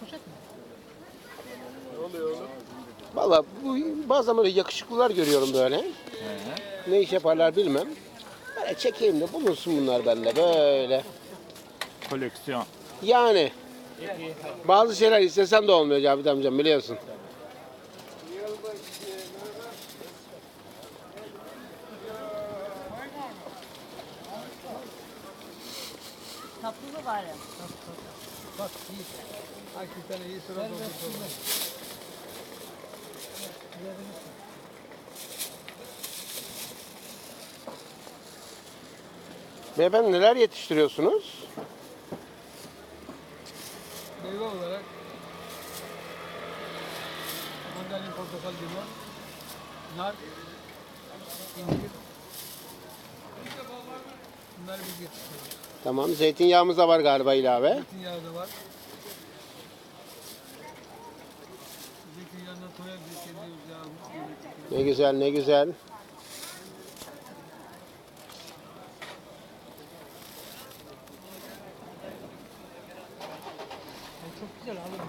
poşet mi? Valla bu bazen böyle yakışıklılar görüyorum böyle. Ne iş yaparlar bilmem. Böyle çekeyim de bulunsun bunlar bende böyle. Koleksiyon. Yani bazı şeyler istesem de olmuyor Cavit amcam biliyorsun. Tatlı mı bari? Bak iyi. Hakikaten iyi sıra doldurdu. Beyefendi neler yetiştiriyorsunuz? Meyve olarak mandalina, portakal, limon, nar, incir. Bunları biz yetiştiriyoruz. Tamam zeytinyağımız da var galiba ilave. Zeytinyağı da var. Ne güzel ne güzel. Çok güzel alırım.